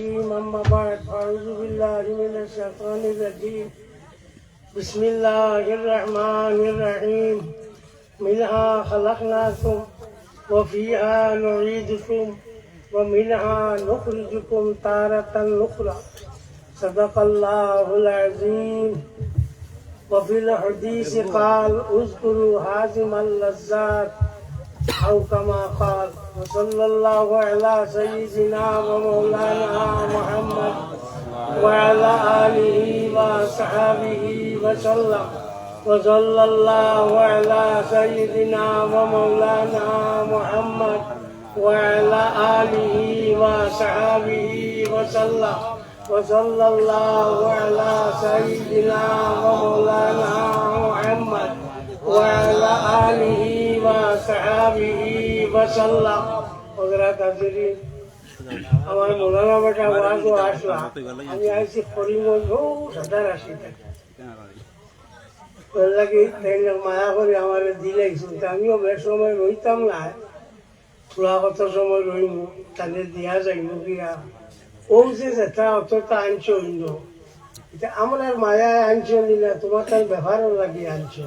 أما بعد أعوذ بالله من الشيطان الرجيم. بسم الله الرحمن الرحيم. منها خلقناكم وفيها نعيدكم ومنها نخرجكم تارة أخرى. صدق الله العظيم. وفي الحديث قال اذكروا هازم اللذات أو كما قال وصلى الله على سيدنا ومولانا محمد وعلى آله وصحبه وسلم. وصلى الله على سيدنا ومولانا محمد وعلى آله وصحبه وسلم. وصلى الله على سيدنا ومولانا محمد وعلى آله আমার মোলানা বেটা ওয়াজও আমি আইছি মায়া করে আমার দিলাইছিল আমিও বেশ সময় রইতাম না। খোলা কত সময় রইমু তাহলে দিয়া যাইব কিয়া ও যে যেটা অতটা আনছো আমার মায়া আনছ নিলে তোমার তার ব্যবহারও লাগিয়ে আনছো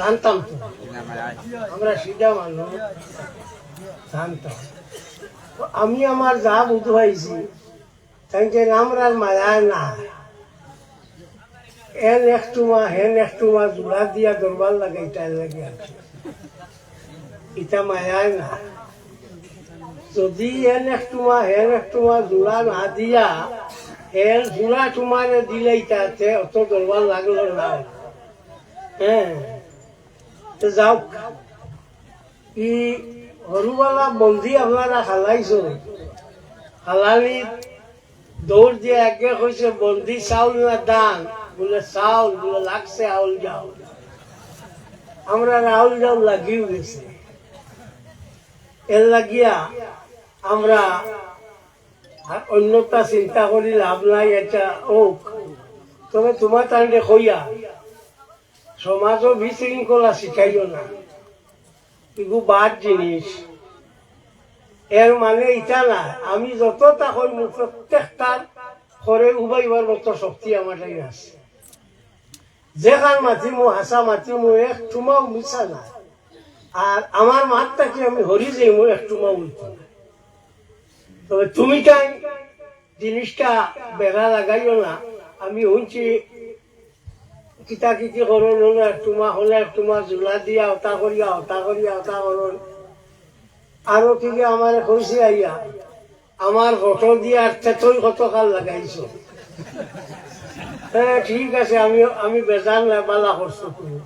জানতাম তো। আমরা সিধা মানুষ জানতাম। আমি আমার যা বুঝাইছি তাইকে আমরা মায়ায় না এন একটু মা হেন একটু মা জোড়া দিয়া দরবার লাগে এটা লাগে এটা মায়ায় না যদি এন একটু মা হেন একটু মা জোড়া না দিয়া, হেন জোড়া তোমারে দিলে ইটাতে অত দরবার লাগল না। হ্যাঁ। তো যাও ই হরুবালা বন্দি আপনারা খালাইছো খালালি দৌড় দিয়ে একে কইছে বন্ধি চাউল না দান? বলে, চাউল। বলে, লাগছে আউল যাও। আমরা আউল যাও লাগিও গেছে। এর লাগিয়া আমরা অন্যটা চিন্তা করি লাভ নাই, এটা ওক তবে তোমার তাহলে কইয়া সমাজও বিশৃঙ্খলা শিখাইও না। এগু বাদ জিনিস। এর মানে ইটা না, আমি যতটা কইম প্রত্যেকটার করে উবাইবার মতো শক্তি আমার আছে। যেখান মাতিমু, হাসা মাতিমু, এক টুমাও মিশা না। আর আমার মাতটাকে আমি হরি যাইমু, এক টুমাও উল্টো না। তবে তুমি তাই জিনিসটা বেড়া লাগাইও না, আমি শুনছি কিতা কিতি করো না একটুমা হলে একটুমা জোলা দিয়া ওটা করিয়া ওটা করিয়া ওটা করো আরও কি আমার কইছে আইয়া আমার ফটো দিয়া তেতই কত কাল লাগাইছো। হ্যাঁ ঠিক আছে, আমি আমি বেজান নাই বালা করছ তুমি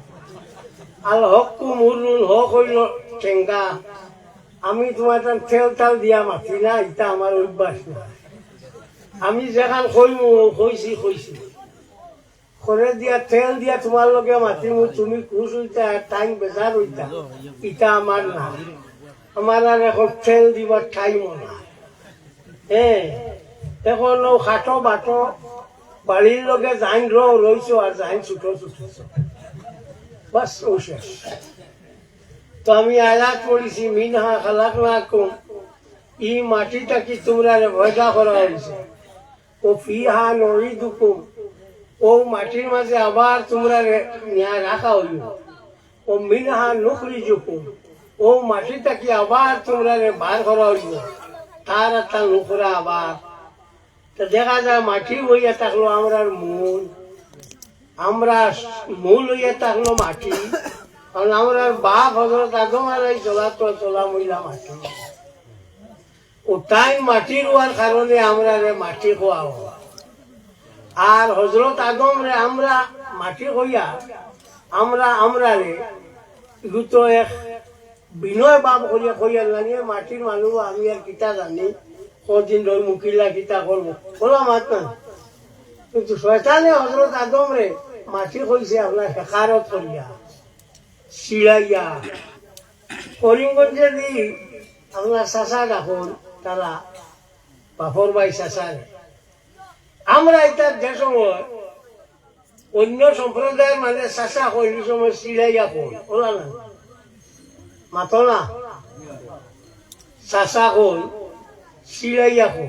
আর হক মুরুল হক হইল ঠেঙ্গা আমি তোমার তার তেল তাল দিয়া মাতি না এটা আমার অভ্যাস না আমি যেখান কইমু কইছি কইছি করে দিয়া, তেল দিয়া তোমার লগে মাতিমু তুমি খুশ হইতা টাইম বেজার হইতা। ইটা আমার না। আমার আর এখন তেল দিবার টাইম না। হ্যাঁ এখন ও খাটো বাটো বাড়ির লগে জাইন রইছো আর জাইন ছুটো ছুটেছো বাস ও শেষ। তো আমি আয়াত পড়িছি মিনহা খালাক না কম। ই মাটিটা কি তোমরা ভয়দা করা হয়েছে ও ফিহা নড়ি দুকুম ও মাটির মাঝে আবার তোমরা নিয়ে রাখা হইল। ও মিনহা নুকরি জুকুম ও মাটিটা কি আবার তোমরা বার করা হইল। তার একটা নুকরা আবার। তো দেখা যায় মাটি হইয়া থাকল আমরা মূল। আমরা মূল হইয়া থাকল মাটি। কারণ আমরা বাপ হজরত আদম আর এই চলা চলা মহিলা মাটি। ও তাই মাটি রোয়ার কারণে আমরা মাটি খোয়া হওয়া আর হজরত আদম রে আমরা মাটি হইয়া, আমরা আমরা রে তো এক বিনয় বাপ করিয়া কইয়া জানিয়ে মাটির মানুষ আমি আর কিতা জানি, কদিন ধর মুকিলা কিতা করব। বলা মাত না কিন্তু শয়তানে হজরত আদম রে মাটি কইছে আপনার হেকারত করিয়া শিড়াইয়া করিমগঞ্জে দি আপনার চাচা ডাকুন তারা বাপর ভাই চাচারে আমরা এটা যে সময় অন্য সম্প্রদায়ের মানে চাষা কইল সময় সিলাইয়া কই ওলা না। না। চাষা কই সিলাইয়া কো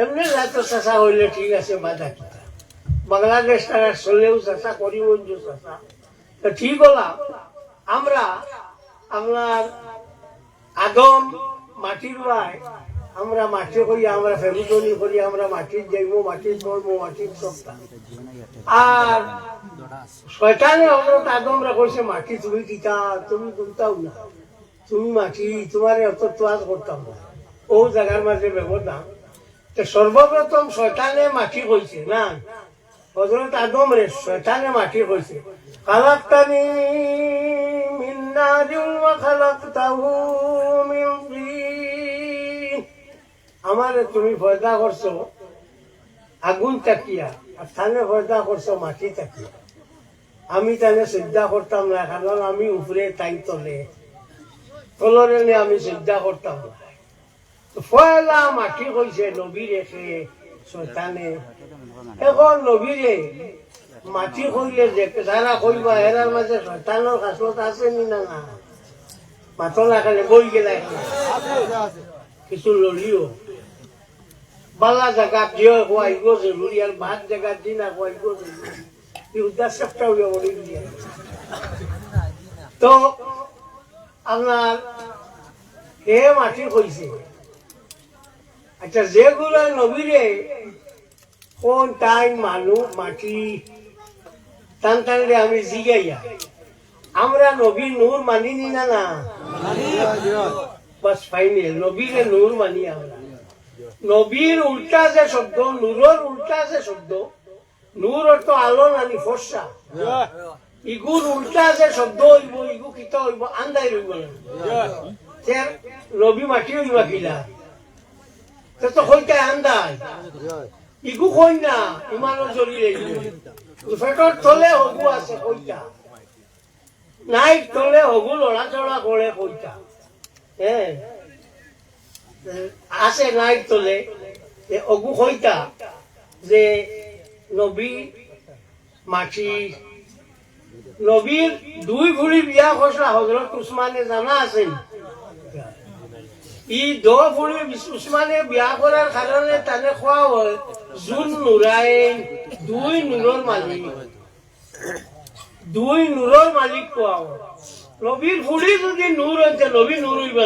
এমনি রাত চাষা হইলে ঠিক আছে, বাধা কিতা বাংলাদেশ তারা চলেও চাষা করিমগঞ্জ চাষা। তো ঠিক হলাম আমরা আপনার আদম মাটির বাই আমরা মাটি করি, আমরা ফেরুতনি করি, আমরা মাটির যাইব মাটির ধর্ম, মাটির সবটা আর শয়তানে হজরত আদমরা কইছে মাটি তুমি কিতা তুমি তুলতাও না। তুমি মাটি, তোমার অত তোয়াজ করতাম না। ও জায়গার মাঝে ব্যবধান। তো সর্বপ্রথম শয়তানে মাটি কইছে, না? হজরত আদম রে, শয়তানে মাটি কইছে, খালাক্তানি মিন নারিন ওয়া খালাক্তাহু মিন আমারে তুমি পয়দা করছ, আগুন তাকিয়া, আর থানে পয়দা করছ, মাটি তাকিয়া। আমি তানে শ্রদ্ধা করতাম না, কারণ আমি উপরে তাই তলে। তলরে আমি শ্রদ্ধা করতাম না। তো পয়লা মাটি কইছে নবী রেখে শয়তানে। এখন নবীরে মাটি কইলে যে যারা কইবা এরার মাঝে শয়তানের কাছত আছে নি না না মাথো না খালে বই গেলা কিছু ললিও। বালা জায়গা দিয়ে কোয়াইব জরুরি আর ভাত জায়গা দি না কোয়াইব জরুরি এই উদ্দেশ্যটা হইয়া বলি দিয়ে তো আপনার এ মাটি কইছে আচ্ছা যেগুলো নবীরে কোন টাইম মানুষ মাটি টান টানলে আমি জিগাইয়া আমরা নবী নূর মানিনি না না? বাস ফাইনাল নবীরে নূর মানি আমরা নবীর উল্টা যে শব্দ, নূরের উল্টা যে শব্দ, নূর অর্থ আলো নানি ফর্সা। ইগুর উল্টা যে শব্দ হইব, ইগু কিতা হইব, আন্দাই রইব না। নবী মাটি হইবা কিলা। তো তো কইটা আন্দাই। ইগু কই না ইমানো জরি ফেটর তলে হগু আছে কইটা নাই তলে হগু লড়াচড়া করে কইটা হ্যাঁ আছে নাই তলে এ অগু কইটা যে নবী মাটি নবীর দুই ভুলি বিয়া খসলা হজরত উসমানে জানা আছে ই দ ভুলি উসমানে বিয়া করার কারণে তানে খোৱা হয় জুন নুরাই দুই নূৰৰ মালিক। দুই নূৰৰ মালিক খোৱা হয় নবীর ভুলি যদি নূর হচ্ছে নবী নূর হইবে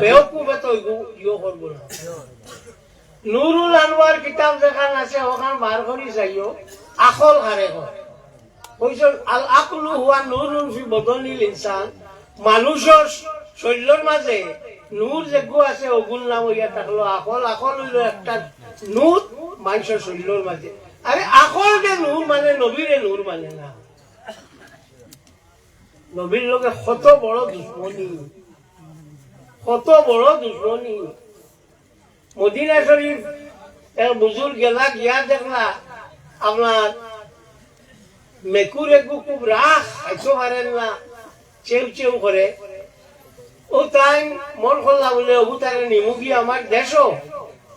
বেওকুফ ইগু- ইয়ে করব না। নুরুল আনোয়ার কিতাব যেখান আছে, ওখান বার করি চাইও আকল হারে আল আকলু হুয়া নুরুন ফি বদনিল ইনসান মানুষের শরীরের মাঝে নূর যেগু আছে ওগুল নাম হইয়া থাকল আকল আকল হইল একটা নূর মানুষের শরীরের মাঝে আরে আকল যে নূর মানে নবীরে নূর মানে না। নবীর লোকে কত বড় দুশ্মনী। কত বড় দুশ্মনী মদিনা শরীফ এক বুজুর গেলা গিয়া দেখলা আপনার মেকুর একু খুব রাস খাইতে পারেন না চেউ চেউ করে ও তাই মন করলা বলে, অবু তাই নিমুগি আমার দেশ।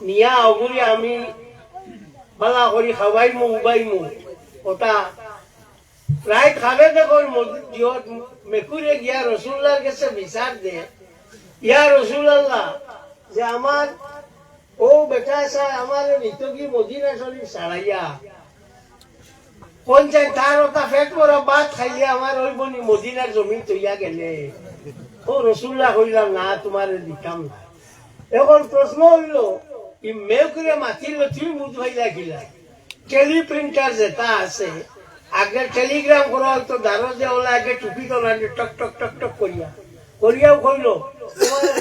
নিয়া অগুরি আমি বালা করি খাবাই মু, উবাই মু। ওটা প্রায় খাবে দেখো মেকুরে গিয়া রসুল্লার কাছে বিচার দে। ইয়া যে আমার, ও বেটা আছে আমার নিতকি মদিনা সারাইয়া। যায় তার ওটা ফেট করা বাদ খাইলে আমার ওই বনি মদিনার তৈয়া গেলে। ও রসুল্লাহ না তোমার দিতাম না এখন প্রশ্ন হইল, ই মেয়ে করে মাতিল তুমি মুদ ভাইলা গিলা টেলি প্রিন্টার যেটা আছে, আগে টেলিগ্রাম করা হয়তো দারো যে ওলা আগে টুপি তো না টক টক টক টক করিয়া করিয়াও কইল।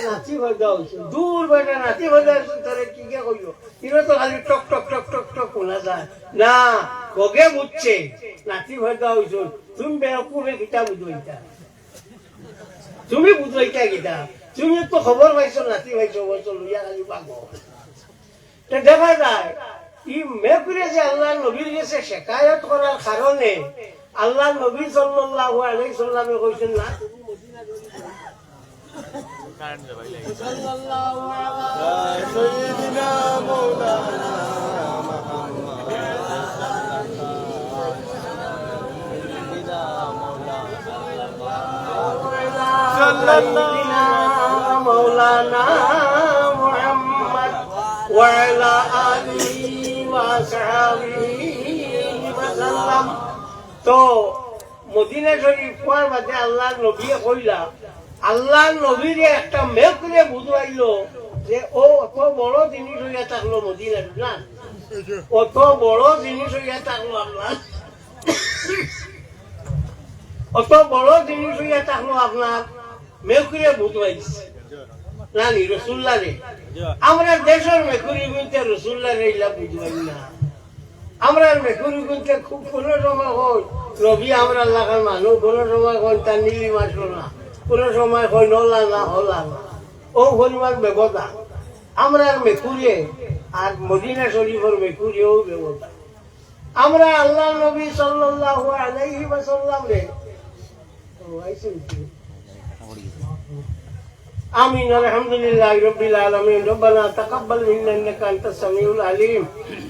নাচি ভজা হয়েছে দূর বেটা নাচি ভজা হয়েছে তারে কি কে কইল? কিন্তু তো খালি টক টক টক টক টক শোনা যায়। না কগে বুঝছে? নাচি ভজা হয়েছে তুমি বেকুবে কিতা বুঝইতা? তুমি বুঝইতা তুমি তো খবর পাইছো নাচি পাইছো বলছো লইয়া খালি দেখা যায় ই মেকুরে যে আল্লাহ নবীর কাছে শেখায়ত করার কারণে আল্লাহ নবী সাল্লাল্লাহু আলাইহি সাল্লামে কইছেন না সাল্লাল্লাহু মাওলানা وعلى آله وصحبه وسلم তো মদিনা শরীফ কোয়ার বাদে আল্লাহ নবী কইলা আল্লাহ নবীরে একটা মেঘ করে বুঝাইলো যে, ও, অত বড় জিনিস হইয়া থাকল মদিনা না। অত বড় জিনিস হইয়া থাকল আপনার। অত বড় জিনিস হইয়া থাকল আপনার। মেঘ করে বুঝাইছে। নানি রসুল্লা রে। আমরা দেশের মেকুরি গুনতে রসুল্লা রে ইলা বুঝবাই না। আমরা মেকুরি গুনতে খুব কোনো সময় হয়। রবি আমরা লাগার মানুষ কোনো সময় হয়, তার নীলি মাসলো না। কোনো সময় হয় নলা না হলা না ও পরিমাণ ব্যবতা আমরা মেকুরিয়ে আর মদিনা শরীফের মেকুরিয়েও ব্যবতা আমরা আল্লাহ নবী সাল্লাল্লাহু আলাইহি ওয়াসাল্লাম রে ও আইছে কি? آمين الحمد لله رب العالمين ربنا تقبل منا إنك أنت السميع العليم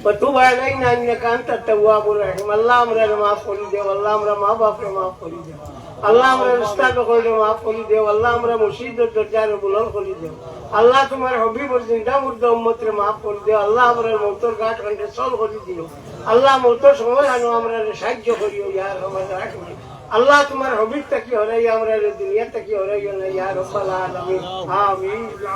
وتب علينا إنك أنت التواب الرحيم الله أمر মাফ করে দে আল্লাহ আমরা মা বাপরে মাফ করে দে আল্লাহ আমরা রিস্তা করে মাফ করে দে আল্লাহ আমরা মুর্শিদ দরজার বুলন করে দে আল্লাহ তোমার হবিবর জিন্দা মুর্দা উম্মতরে মাফ করে দে আল্লাহ আমরা মৌতর ঘাট খন্ডে সল করে দিও আল্লাহ মৌতর সময় আনো, আমরা সাহায্য করিও ইয়ার আমার রাখবে আল্লাহ তোমার হবিব তাকি হরাই আমরা দুনিয়া তাকি হরাই না ইয়া রব্বাল আলামিন। আমিন। জি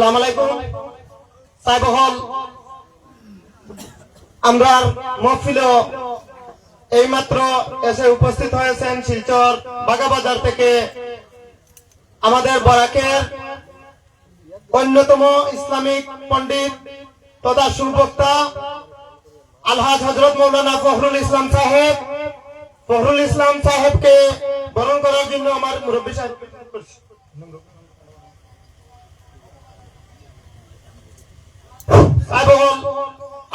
সালাম আলাইকুম। সাইবহল। আমরা মহফিল এইমাত্র এসে উপস্থিত হয়েছেন শিলচর থেকে আমাদের বরাকের অন্যতম ইসলামিক পণ্ডিত তথা সুবক্তা আলহাজ হজরত মৌলানা ফখরুল ইসলাম সাহেব। ফখরুল ইসলাম সাহেবকে বরণ করার জন্য আমার মুরব্বী সাহেব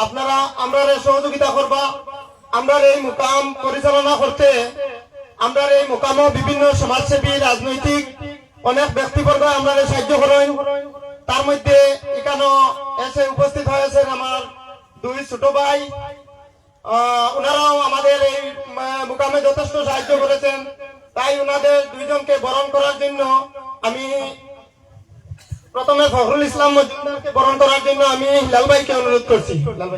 আপনারা আমরা সহযোগিতা করবা আমরা এই মোকাম পরিচালনা করতে আমরা এই মোকামও বিভিন্ন সমাজসেবী, রাজনৈতিক, অনেক ব্যক্তিবর্গ আমরা সাহায্য করেন। তার মধ্যে এখানে এসে উপস্থিত হয়েছেন আমার দুই ছোট ভাই। ওনারাও আমাদের এই মোকামে যথেষ্ট সাহায্য করেছেন। তাই ওনাদের দুইজনকে বরণ করার জন্য আমি প্রথমে ফখরুল ইসলাম মজুমদারকে বরণ করার জন্য আমি লাল ভাইকে অনুরোধ করছি। লাল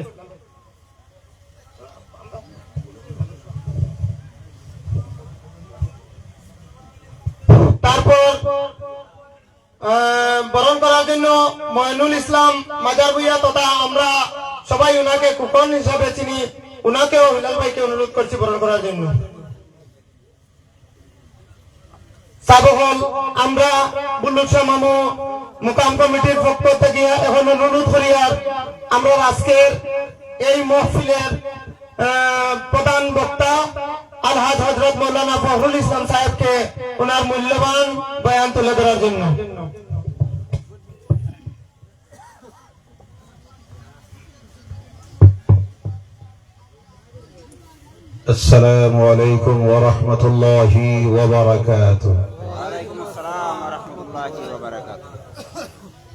বরণ করার জন্য ময়নুল ইসলাম মাজার ভুইয়া তথা আমরা সবাই ওনাকে কুপন হিসাবে চিনি। ওনাকেও হিলাল ভাইকে অনুরোধ করছি বরণ করার জন্য। সাবহল আমরা বুল্লুর শাহ মামু মুকাম কমিটির পক্ষ থেকে এখন অনুরোধ করি আর আমরা আজকের এই মহফিলের আহ, প্রধান বক্তা আলহাজ হজরত মৌলানা ফখরুল ইসলাম সাহেবকে ওনার মূল্যবান বয়ান তুলে ধরার জন্য السلام عليكم ورحمة الله وبركاته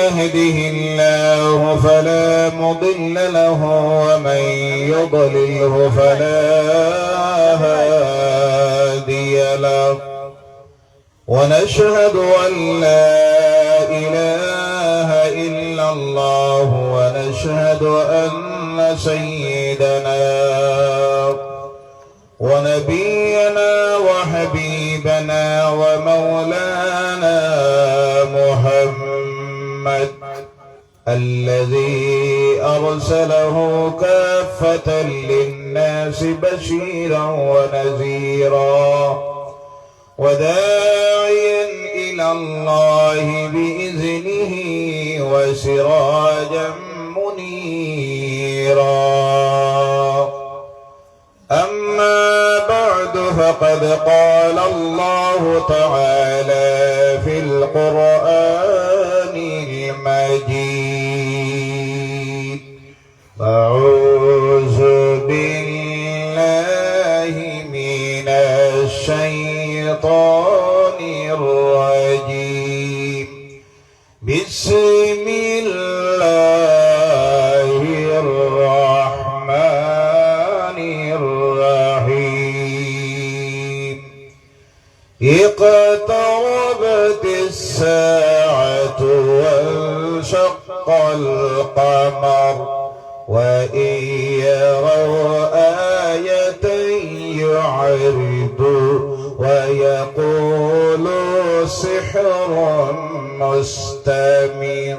يهده الله فلا مضل له ومن يضلله فلا هادي له. ونشهد أن لا إله إلا الله ونشهد أن سيدنا ونبينا وحبيبنا ومولانا الذي أرسله كافة للناس بشيرا ونذيرا وداعيا إلى الله بإذنه وسراجا منيرا. أما بعد فقد قال الله تعالى في القرآن المجيد. القمر وإن يروا آية يعرضوا ويقولوا سحر مستمر.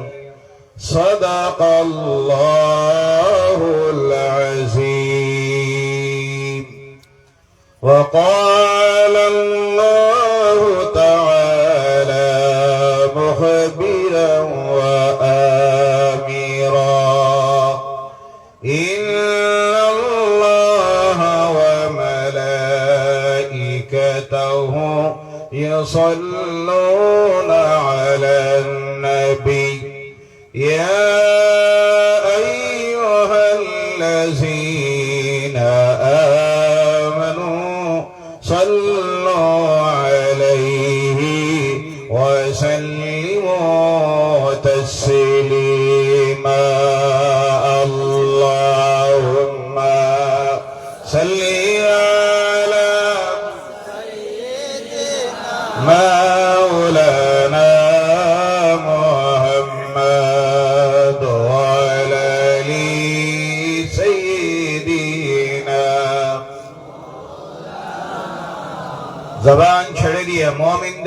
صدق الله العظيم. وقال الله يصلون على النبي. يا أيها الذين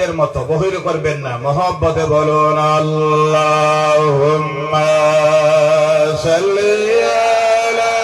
মমিনদের মতো বহির করবেন না। মহব্বতে বলুন আল্লাহ সাল্লি আলা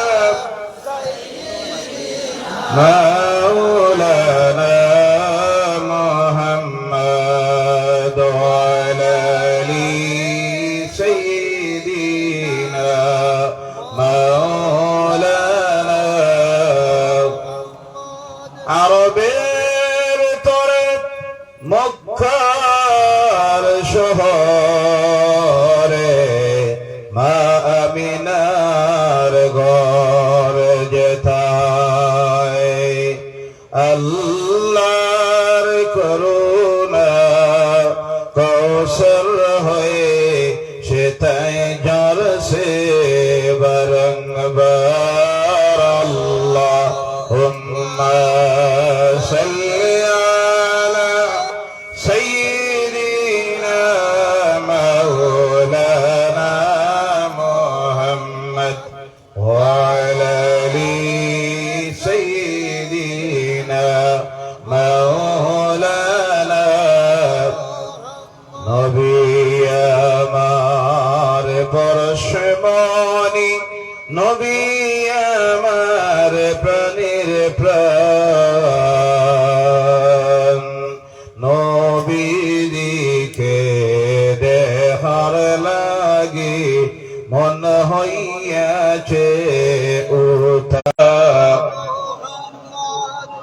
ધરશે. লাগি, মন হইয়াছে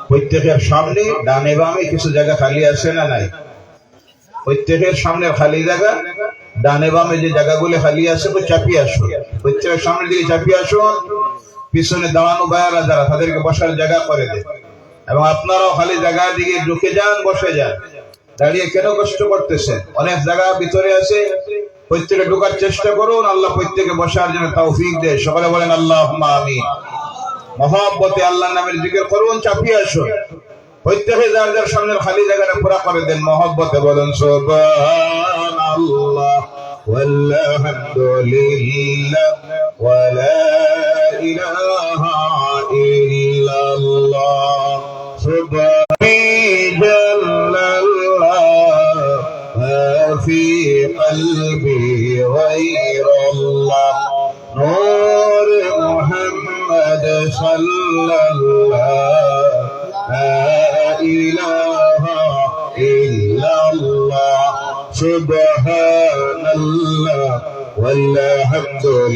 প্রত্যেকের সামনে ডানে বামে কিছু জায়গা খালি আছে না নাই? প্রত্যেকের সামনে খালি জায়গা, ডানে বামে যে জায়গাগুলি খালি আছে তো চাপিয়ে আসুন। প্রত্যেকের সামনের দিকে চাপিয়ে আসুন। পিছনে দাঁড়ানো বায়ারা যারা, তাদেরকে বসার জায়গা করে দেন। এবং আপনারাও খালি জায়গার দিকে ঢুকে যান, বসে যান। দাঁড়িয়ে কেন কষ্ট করতেছেন? অনেক জায়গা ভিতরে আছে প্রত্যেকে ঢোকার চেষ্টা করুন, আল্লাহ প্রত্যেকে বসার জন্য তৌফিক দেয়। সকালে বলেন আল্লাহ আমি মহাব্বতে আল্লাহ নামের জিকির করুন, চাপিয়ে আসুন। প্রত্যেকে যার যার সামনের খালি জায়গাটা পুরা করে দেন, মহব্বতে বলেন ওয়ালহামদুলিল্লাহ, ওয়ালা ইলাহা ইল্লাল্লাহ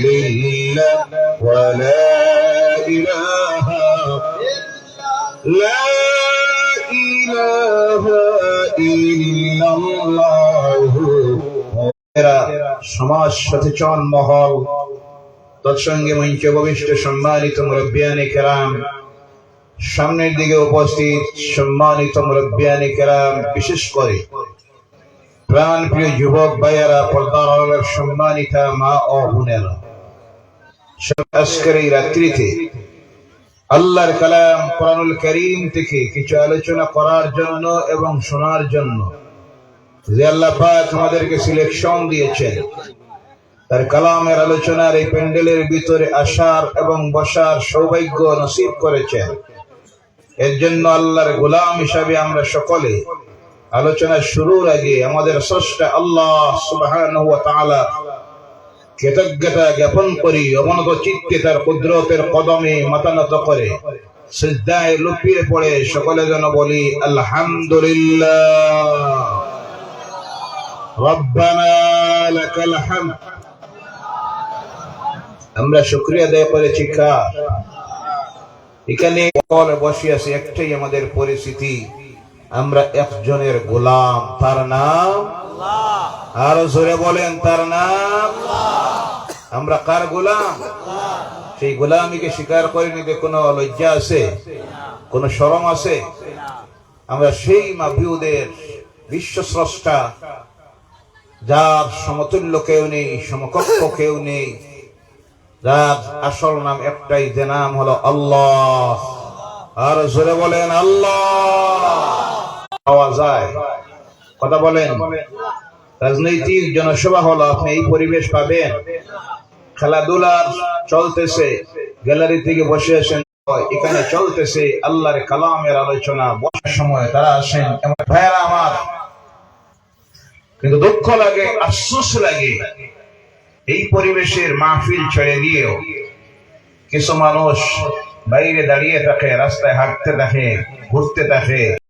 والحمد لله ولا إله لا إله إلا الله এরা সমাজ সচেতন মহল তৎসঙ্গে মঞ্চে উপবিষ্ট সম্মানিত মুরব্বিয়ানি কেরাম সামনের দিকে উপস্থিত সম্মানিত মুরব্বিয়ানি কেরাম বিশেষ করে প্রাণ প্রিয় যুবক ভাইয়েরা পর্দার আড়ালের সম্মানিতা মা ও বোনেরা আজকের এই রাত্রিতে আল্লাহর কালাম কোরআনুল করিম থেকে কিছু আলোচনা করার জন্য এবং শোনার জন্য যে আল্লাহ পাক আমাদেরকে সিলেকশন দিয়েছেন, তার কালামের আলোচনার এই প্যান্ডেলের ভিতরে আসার এবং বসার সৌভাগ্য নসিব করেছেন। এর জন্য আল্লাহর গোলাম হিসাবে আমরা সকলে আলোচনা শুরুর আগে আমাদের স্রষ্টা আল্লাহ তাআলা কৃতজ্ঞতা জ্ঞাপন করি অবনত চিত্তে তার কুদরতের কদমে মাতানত করে। সিজদায় লুপিয়ে পড়ে সকলে যেন বলি, আলহামদুলিল্লাহ। রব্বানা লাকাল আমরা শুকরিয়া আদায় করেছি কার? এখানে বসে আছে একটাই আমাদের পরিস্থিতি। আমরা একজনের গোলাম তার নাম আরও জোরে বলেন তার নাম আমরা কার গোলাম? সেই গোলামীকে স্বীকার করে নিতে কোনো লজ্জা আছে? কোনো শরম আছে? আমরা সেই মাভিউদের বিশ্ব স্রষ্টা যার সমতুল্য কেউ নেই সমকক্ষ কেউ নেই। যার আসল নাম একটাই যে নাম হলো আল্লাহ। আর জোরে বলেন আল্লাহ। পাওয়া যায় কথা বলেন। রাজনৈতিক জনসভা হলো, আপনি এই পরিবেশ পাবেন। খেলাধুলা চলতেছে, গ্যালারি থেকে বসে আছেন এখানে চলতেছে আল্লাহর কালামের আলোচনা, বসার সময় তারা আসেন। এমন ভাইয়েরা আমার। কিন্তু দুঃখ লাগে, আফসোস লাগে, এই পরিবেশের মাহফিল ছেড়ে দিয়েও কিছু মানুষ বাইরে দাঁড়িয়ে থাকে, রাস্তায় হাঁটতে থাকে ঘুরতে থাকে